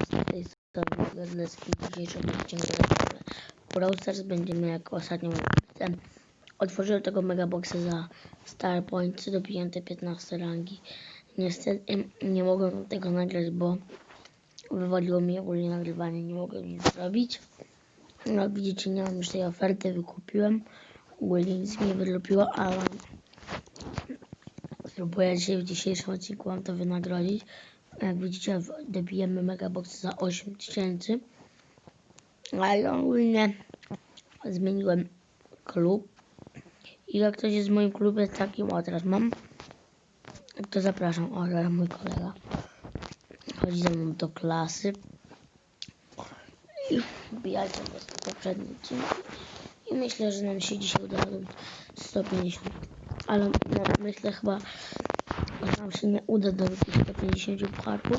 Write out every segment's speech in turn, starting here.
z tej strony Gazleski. W dzisiejszym odcinku Brawl Stars będziemy jak ostatnio ten otworzyłem tego megaboxa za Star Points dopięte 15 rangi. Niestety nie mogłem tego nagrać, bo wywaliło mi ogólnie nagrywanie, nie mogłem nic zrobić. No widzicie, nie mam już tej oferty, wykupiłem. Ogólnie nic mi nie wyrobiło, ale spróbuję dzisiaj w dzisiejszym odcinku wam to wynagrodzić. Jak widzicie, dobijemy megabox za 8000. Ale ogólnie zmieniłem klub. I jak ktoś jest w moim klubie takim, o teraz mam, to zapraszam. O, teraz mój kolega. Chodzi ze mną do klasy. I wbijajcie po prostu poprzedni odcinek. I myślę, że nam się dzisiaj uda zrobić 150. Ale no, myślę chyba, że nam się nie uda dorobić 150 pucharków.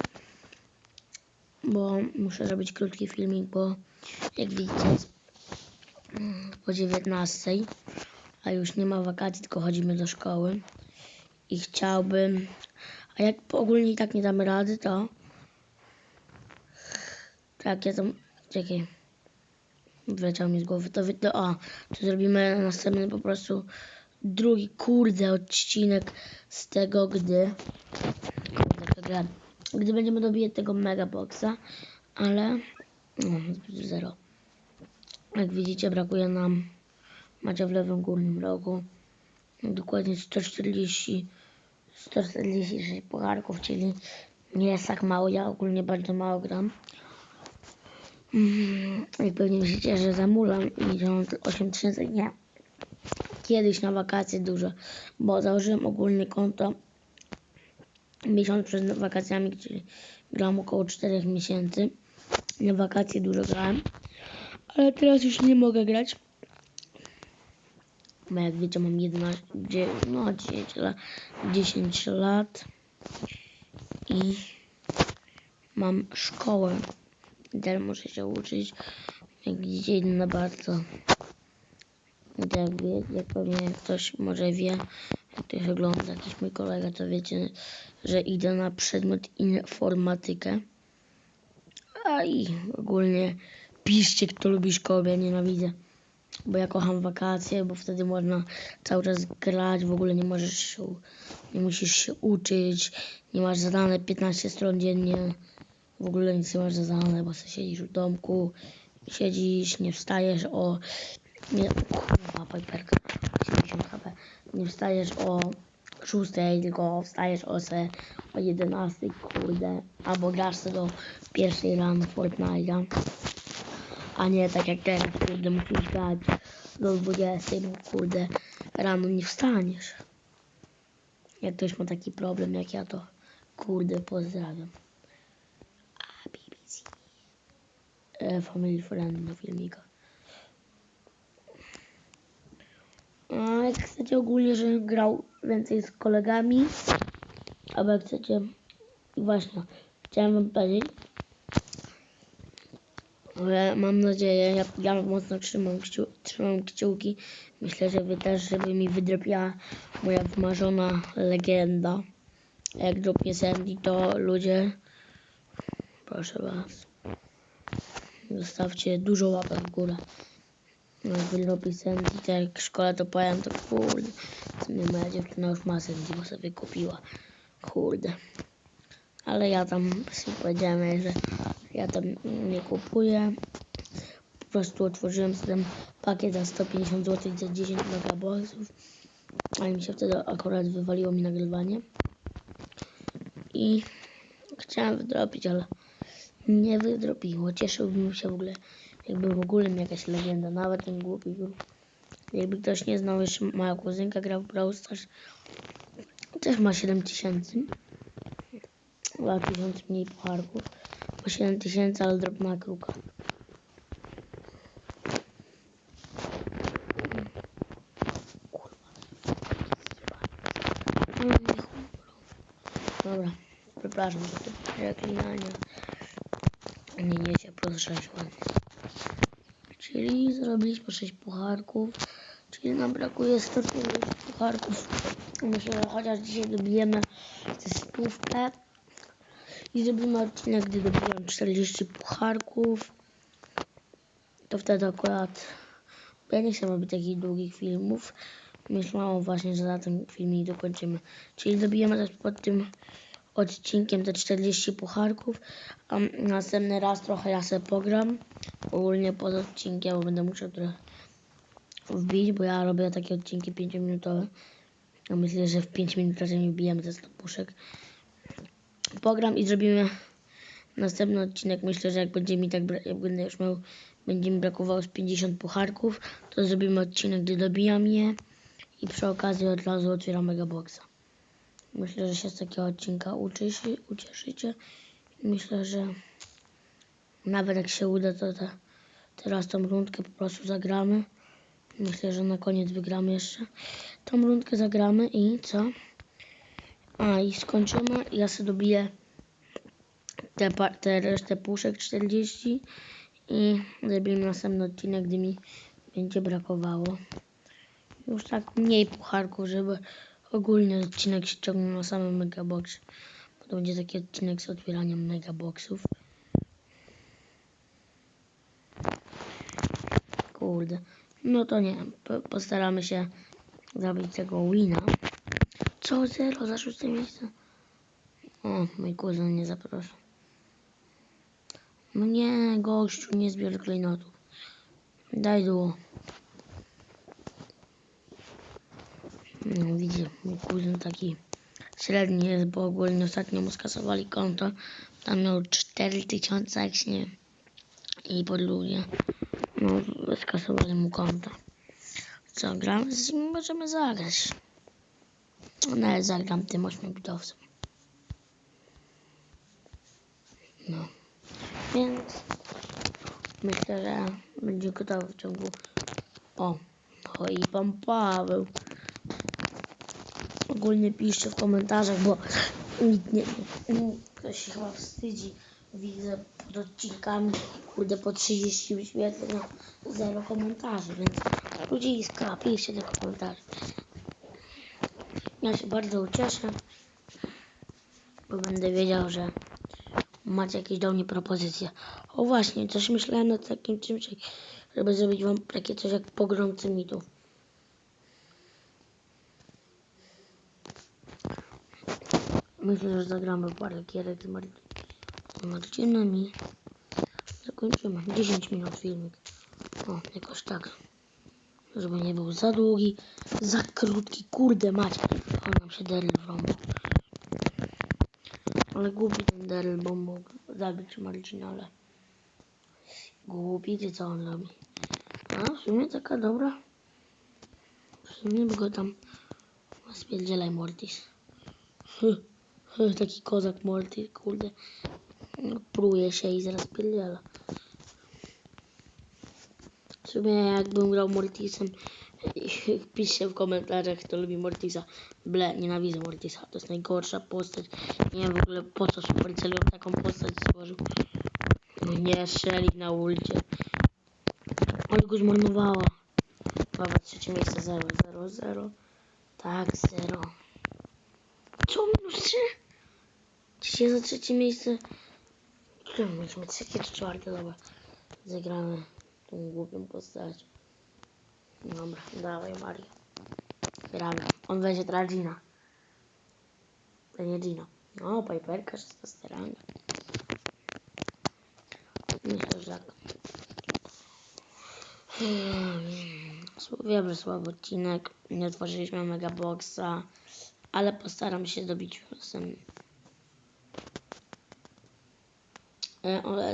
Bo muszę zrobić krótki filmik, bo jak widzicie mm, po 19, a już nie ma wakacji, tylko chodzimy do szkoły. I chciałbym, a jak ogólnie i tak nie damy rady, to tak, ja tam, czekaj, wyleciał mi z głowy, to, to a, to zrobimy następny po prostu drugi, kurde, odcinek z tego, gdy, gdy będziemy dobijać tego megaboxa, ale, no, zero. Jak widzicie, brakuje nam, macie w lewym górnym rogu, dokładnie 140, 146 pucharków, czyli nie jest tak mało, ja ogólnie bardzo mało gram. Mm, Jak pewnie myślicie, że zamulam i że mam 8000, nie. Kiedyś na wakacje dużo, bo założyłem ogólnie konto miesiąc przed wakacjami, czyli gram około 4 miesięcy. Na wakacje dużo grałem, ale teraz już nie mogę grać. Bo jak wiecie mam 11, dzie- no 10 lat, 10 lat i mam szkołę. Teraz muszę się uczyć. Jak widzicie na bardzo. Jak, jak pewnie ktoś może wie, ktoś ogląda, jakiś mój kolega, to wiecie, że idę na przedmiot informatykę. A i ogólnie piszcie, kto lubi szkołę, ja nienawidzę. Bo ja kocham wakacje, bo wtedy można cały czas grać, w ogóle nie możesz się, nie musisz się uczyć, nie masz zadane 15 stron dziennie, w ogóle nic nie masz zadane, bo sobie siedzisz w domku, siedzisz, nie wstajesz o, nie, kurwa, Piperka, 70 HP, nie wstajesz o 6, tylko wstajesz o se, o 11, kurde, albo grasz sobie do pierwszej rano Fortnite'a. A nie tak jak teraz, kurde, musisz grać do 20, bo kurde, rano nie wstaniesz. Jak ktoś ma taki problem jak ja, to kurde, pozdrawiam. A BBC. E, family friend do filmika. A jak chcecie ogólnie, żebym grał więcej z kolegami, albo jak chcecie, właśnie, chciałem wam powiedzieć, ale mam nadzieję, ja, ja mocno trzymam, kciu, trzymam kciuki. Myślę, że wy też, żeby mi wydropiła moja wymarzona legenda. Jak dropnie Sandy, to ludzie, proszę was, zostawcie dużo łapek w górę. Jak wydropi Sandy, tak jak w szkole to powiem, to kurde, w sumie moja dziewczyna już ma Sandy, bo sobie kupiła. Kurde. Ale ja tam sobie powiedziałem, że ja tam nie kupuję. Po prostu otworzyłem sobie ten pakiet za 150 zł za 10 megaboxów. Mi się wtedy akurat wywaliło mi nagrywanie. I chciałem wydropić, ale nie wydropiło. Cieszyłbym się w ogóle, jakby w ogóle jakaś legenda, nawet ten głupi był. Jakby ktoś nie znał, jeszcze moja kuzynka gra w Brawl Stars. Też ma 7000. Chyba 1000 mniej pucharków. Po 7000, ale drobna kruka. Dobra, przepraszam za te przeklinania. Nie niesie plus 6 ładnie. Czyli zrobiliśmy 6 pucharków. Czyli nam brakuje 150 pucharków. Myślę, że chociaż dzisiaj dobijemy tę stówkę I zrobimy odcinek, gdy dobiłem 40 pucharków. To wtedy akurat... Ja nie chcę robić takich długich filmów. Myślałam właśnie, że na tym filmie dokończymy. Czyli dobijemy też pod tym odcinkiem te 40 pucharków. A następny raz trochę ja sobie pogram. Ogólnie pod odcinkiem, bo będę musiał trochę wbić, bo ja robię takie odcinki 5-minutowe. A myślę, że w 5 minut raczej nie wbijemy te 100 puszek. Pogram i zrobimy następny odcinek. Myślę, że jak będzie mi tak, jak będę już miał, będzie mi brakowało z 50 pucharków, to zrobimy odcinek, gdy dobijam je i przy okazji od razu otwieram Megaboxa. Myślę, że się z takiego odcinka uczysz, ucieszycie. Myślę, że nawet jak się uda, to te, teraz tą rundkę po prostu zagramy. Myślę, że na koniec wygramy jeszcze. Tą rundkę zagramy i co? A i skończymy. Ja sobie dobiję te, te resztę puszek 40 i zrobimy następny odcinek, gdy mi będzie brakowało. Już tak mniej pucharków, żeby ogólnie odcinek się ciągnął na samym megaboxie. Bo to będzie taki odcinek z otwieraniem megaboxów. Kurde. No to nie, po- postaramy się zrobić tego wina. Co? Zero za szóste miejsce? O, mój kuzyn mnie zaprasza. No nie, gościu, nie zbierz klejnotów. Daj duo. No widzicie, mój kuzyn taki średni jest, bo ogólnie ostatnio mu skasowali konto. Tam miał 4000, jak się nie i po drugie, no skasowali mu konto. Co, gramy z nim? Możemy zagrać. No ale zagram tym 8-bitowcem. No. Więc myślę, że będzie gotowy w ciągu. O, o i pan Paweł. Ogólnie piszcie w komentarzach, bo nikt nie. Ktoś się chyba wstydzi. Widzę pod odcinkami, kurde, po 30 wyświetleń, a zero komentarzy, więc ludziska, piszcie te komentarze. Ja się bardzo ucieszę, bo będę wiedział, że macie jakieś do mnie propozycje. O właśnie, coś myślałem nad takim czymś, żeby zrobić wam takie coś jak pogromcy mitów. Myślę, że zagramy parę gierek z Mar- Marcinem i zakończymy. 10 minut filmik. O, jakoś tak. Żeby nie był za długi, za krótki. Kurde macie. O, nam się Daryl wrąbał. Ale głupi ten Daryl, bo mógł zabić Marcina, ale... Głupi, ty co on robi? A, w sumie taka dobra. W sumie go tam... Spierdzielaj Mortis. Hy, taki kozak Mortis, kurde. No, Pruje się i zaraz pierdziela. W sumie jakbym grał Mortisem, piszcie w komentarzach, kto lubi Mortisa. Ble, nienawidzę Mortisa, to jest najgorsza postać. Nie wiem w ogóle po co Supercell taką postać stworzył. Nie, Shelly na ulcie. Ale go zmarnowała. Dobra, trzecie miejsce 0, 0, 0. Tak, 0. Co, minus 3? Dzisiaj za trzecie miejsce. Mieliśmy? Trzecie czy czwarte? Dobra. Zagramy tą głupią postać. Dobra, dawaj Mario. Gramy. On weźmie teraz Gina. To nie Gino. No, Piperka, 16 ranga. Myślę, że tak. Hmm, Wiem, że słaby odcinek. Nie otworzyliśmy Megaboxa. Ale postaram się dobić w. E, o,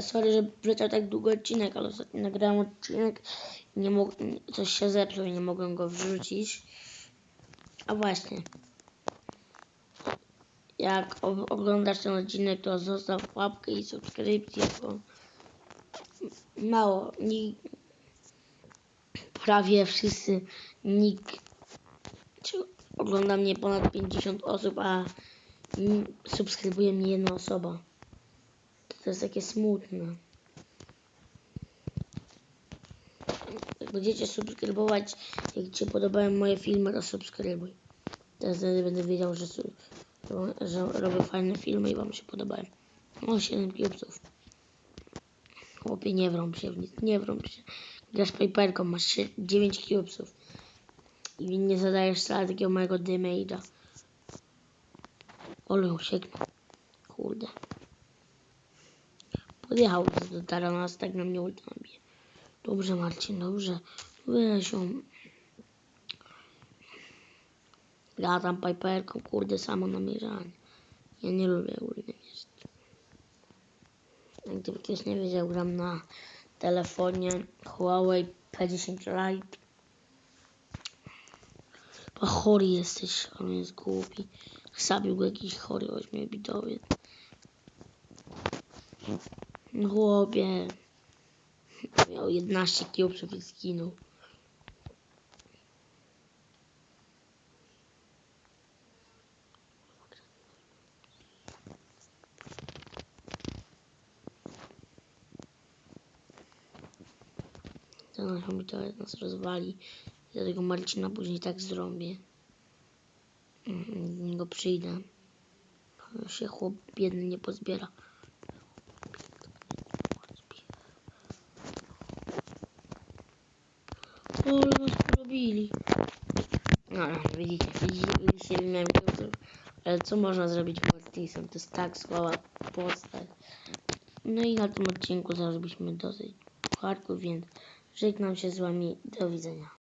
Sorry, że wleciał tak długo odcinek, ale ostatnio nagrałem odcinek i nie mog... coś się zepsuł i nie mogłem go wrzucić. A właśnie. Jak oglądasz ten odcinek, to zostaw łapkę i subskrypcję, bo mało, ni... prawie wszyscy, nikt ogląda mnie ponad 50 osób, a subskrybuje mnie jedna osoba. To jest takie smutne. Jak będziecie subskrybować, jak Ci podobają moje filmy, to subskrybuj. Teraz wtedy będę wiedział, że, że robię fajne filmy i Wam się podobają. O, 7 cubesów. Chłopie, nie wrąb się w nic, nie wrąb się. Grasz paperką, masz sie- 9 cubesów. I nie zadajesz wcale takiego małego damage'a. Ole, ucieknął. Kurde. Podjechał do Taranas, tak na mnie ulta. Dobrze, Marcin, dobrze. Weź ją. Ja tam piperką, kurde, samo namierzanie. Ja nie lubię mierzyć. Jak Gdyby ktoś nie wiedział, gram na telefonie Huawei P10 Lite. Bo chory jesteś, on jest głupi. Zabił go jakiś chory ośmiobitowiec. Chłopie. Miał 11 kiełbsów i skinął. Ten ośmiobitowiec nas rozwali. Dlatego Marcina później tak zrobię. Mhm, niego przyjdę. Się chłop biedny nie pozbiera. O, ale nas porobili. No, widzicie, widzicie, widzicie, miałem. Ale co można zrobić Mortisem? To jest tak słaba postać. No i na tym odcinku zarobiliśmy dosyć pucharków, więc żegnam się z wami. Do widzenia.